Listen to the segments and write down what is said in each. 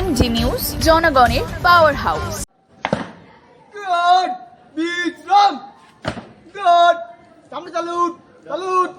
MG news জনগণের power house সামনে চালুট চালুট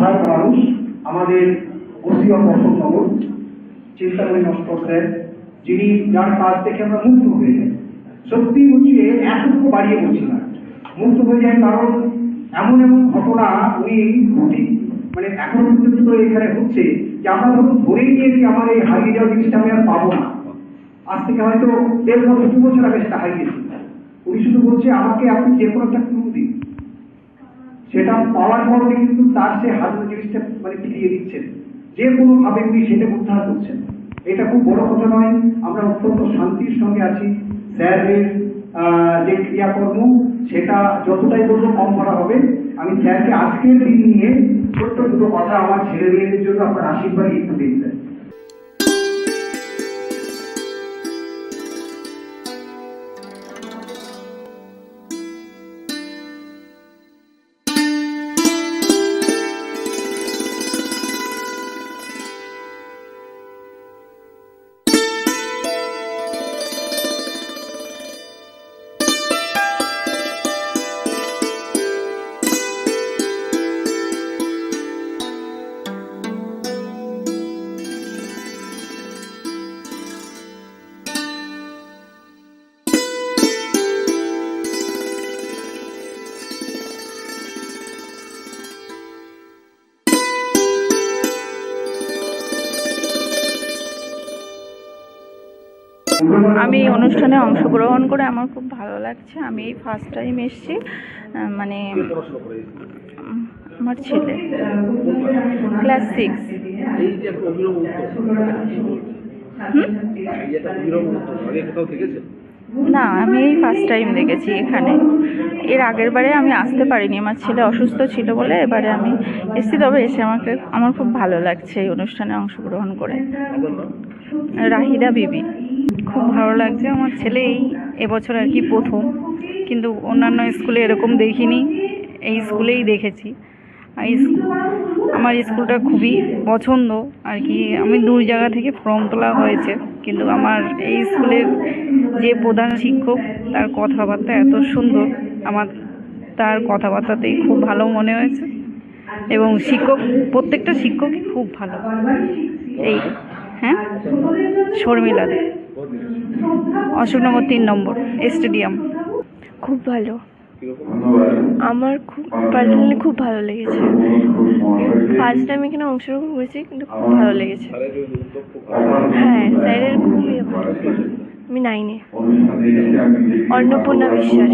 সম্মানের মানুষ আমাদের OC of Ashoknagar Chintamani Naskar sir যিনি যার কাজ দেখে আমরা মুগ্ধ হয়ে যাই। সত্যি হচ্ছে এতটুকু বাড়িয়ে বলছি না। মুগ্ধ হয়ে যায় কারণ এমন এমন ঘটনা উনি ঘটে মানে এখন পর্যন্ত এখানে হচ্ছে যে আমরা ধরুন ধরেই নিয়েছি আমার এই হারিয়ে যাওয়া জিনিসটা আমি আর পাবো না। আজ থেকে হয়তো দেড় বছর, দু বছর আগে সেটা হারিয়েছি উনি শুধু বলছে, আমাকে আপনি যে কোনো একটা ক্লু দিন। সেটা পাওয়ার পর কিন্তু তার সে হাজার জিনিসটা মানে ফিরিয়ে দিচ্ছেন। যে কোনো ভাবে উনি সেটা উদ্ধার করছেন। এটা খুব বড় কথা নয়। আমরা অত্যন্ত শান্তির সঙ্গে আছি। স্যারের যে ক্রিয়াকর্ম, সেটা যতটাই বলব কম করা হবে। আমি স্যারকে আজকের দিন নিয়ে ছোট্ট দুটো কথা আমার ছেলে মেয়েদের জন্য আপনার আশীর্বাদ একটু দিতে আমি এই অনুষ্ঠানে অংশগ্রহণ করে আমার খুব ভালো লাগছে। আমি এই ফার্স্ট টাইম এসেছি মানে আমার ছেলে ক্লাস সিক্স না, আমি এই ফার্স্ট টাইম দেখেছি এখানে। এর আগের বারে আমি আসতে পারিনি, আমার ছেলে অসুস্থ ছিল বলে এবারে আমি এসেছি, তবে এসে আমাকে, আমার খুব ভালো লাগছে এই অনুষ্ঠানে অংশগ্রহণ করে। রাহিদা বিবি। খুব ভালো লাগছে। আমার ছেলে এই এবছর আর কি প্রথম। কিন্তু অন্যান্য স্কুলে এরকম দেখিনি। এই স্কুলেই দেখেছি। আমার স্কুলটা খুবই পছন্দ। আর কি আমি দূর জায়গা থেকে ফর্ম তোলা হয়েছে। কিন্তু আমার এই স্কুলের যে প্রধান শিক্ষক, তার কথাবার্তা এত সুন্দর। আমার, তার কথাবার্তাতেই খুব ভালো মনে হয়েছে। এবং শিক্ষক, প্রত্যেকটা শিক্ষকই খুব ভালো। এই হ্যাঁ? শর্মিলা দে অশোকনগর তিন নম্বর স্টেডিয়াম। খুব ভালো। আমার খুব পার্সোনালি খুব ভালো লেগেছে। ফার্স্ট টাইম এখানে অংশগ্রহণ করেছি কিন্তু খুব ভালো লেগেছে। খুব হ্যাঁ স্যারের খুবই আমি নাইনে অন্নপূর্ণা বিশ্বাস।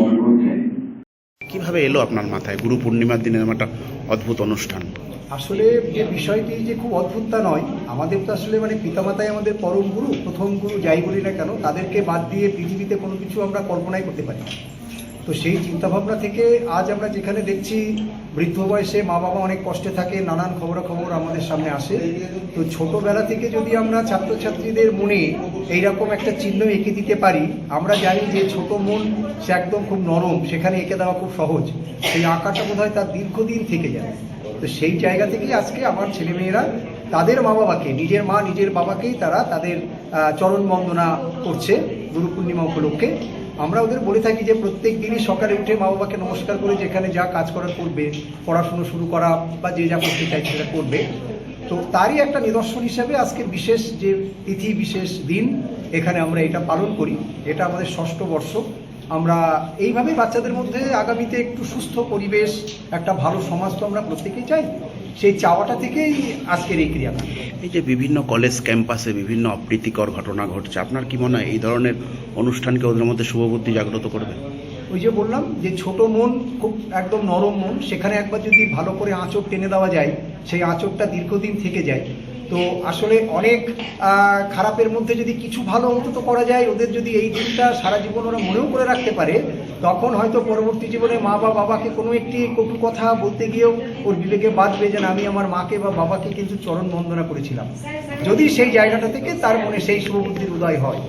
কীভাবে এলো আপনার মাথায় গুরু পূর্ণিমার দিনের একটা অদ্ভুত অনুষ্ঠান? আসলে যে বিষয়টি যে খুব অদ্ভুত তা নয়। আমাদের তো আসলে মানে পিতামাতাই আমাদের পরম গুরু, প্রথম গুরু যাই বলি না কেন, তাদেরকে বাদ দিয়ে পৃথিবীতে কোনো কিছু আমরা কল্পনাই করতে পারি। তো সেই চিন্তাভাবনা থেকে আজ আমরা যেখানে দেখছি, বৃদ্ধ বয়সে মা বাবা অনেক কষ্টে থাকে, নানান খবরাখবর আমাদের সামনে আসে। তো ছোটবেলা থেকে যদি আমরা ছাত্রছাত্রীদের মনে এইরকম একটা চিহ্ন এঁকে দিতে পারি, আমরা জানি যে ছোট মন সে একদম খুব নরম, সেখানে এঁকে দেওয়া খুব সহজ। সেই আঁকাটা বোধ হয় তার দীর্ঘদিন থেকে যায়। তো সেই জায়গা থেকেই আজকে আমার ছেলেমেয়েরা তাদের মা বাবাকে নিজের মা, নিজের বাবাকেই তারা তাদের চরণ বন্দনা করছে গুরু পূর্ণিমা উপলক্ষে। আমরা ওদের বলে থাকি যে প্রত্যেক দিনই সকালে উঠে মা বাবাকে নমস্কার করে যেখানে যা কাজ করার করবে, পড়াশুনো শুরু করা বা যে যা করতে চাই সেটা করবে। তো তারই একটা নিদর্শন হিসেবে আজকে বিশেষ যে তিথি, বিশেষ দিন, এখানে আমরা এটা পালন করি। এটা আমাদের ষষ্ঠ বর্ষ। আমরা এইভাবেই বাচ্চাদের মধ্যে আগামীতে একটু সুস্থ পরিবেশ একটা ভালো সমাজ তো আমরা প্রত্যেকেই চাই। সেই চাওয়াটা থেকেই আজকের এই ক্রিয়াকাণ্ড এই যে বিভিন্ন কলেজ ক্যাম্পাসে বিভিন্ন অপ্রীতিকর ঘটনা ঘটছে আপনার কি মনে হয় এই ধরনের অনুষ্ঠানকে ওদের মধ্যে শুভবুদ্ধি জাগ্রত করবে? ওই যে বললাম যে ছোট মন খুব একদম নরম মন সেখানে একবার যদি ভালো করে আঁচড় টেনে দেওয়া যায় সেই আঁচড়টা দীর্ঘদিন থেকে যায়। তো আসলে অনেক খারাপের মধ্যে যদি কিছু ভালো অন্তত করা যায়, ওদের যদি এই দিনটা সারা জীবন ওরা মনেও করে রাখতে পারে, তখন হয়তো পরবর্তী জীবনে মা বা বাবাকে কোনো একটি কটু কথা বলতে গিয়েও ওর বিবেকে বাঁধবে যেন আমি আমার মাকে বা বাবাকে কিন্তু চরণ বন্দনা করেছিলাম। যদি সেই জায়গাটা থেকে তার মনে সেই শুভবুদ্ধির উদয় হয়।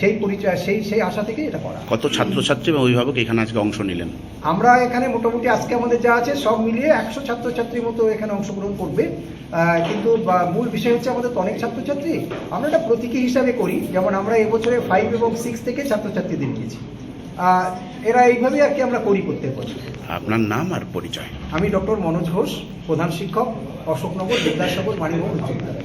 সেই পরিচয় সেই সেই আশা থেকে এটা করা। কত ছাত্রছাত্রী এবং অভিভাবক এখানে আজকে অংশ নিলেন? আমরা এখানে মোটামুটি আজকে আমাদের যা আছে সব মিলিয়ে একশো ছাত্রছাত্রীর মতো এখানে অংশগ্রহণ করবে। কিন্তু বা, মূল বিষয় হচ্ছে আমাদের তো অনেক ছাত্রছাত্রী। আমরা এটা প্রতীকী হিসাবে করি। যেমন আমরা এবছরে ফাইভ এবং সিক্স থেকে ছাত্রছাত্রীদের নিয়েছি এরা এইভাবেই আর কি আমরা করি প্রত্যেক বছর। আপনার নাম আর পরিচয়। আমি ডক্টর মনোজ ঘোষ প্রধান শিক্ষক অশোকনগর বিদ্যাসাগর মানিভবন উচ্চ বিদ্যালয়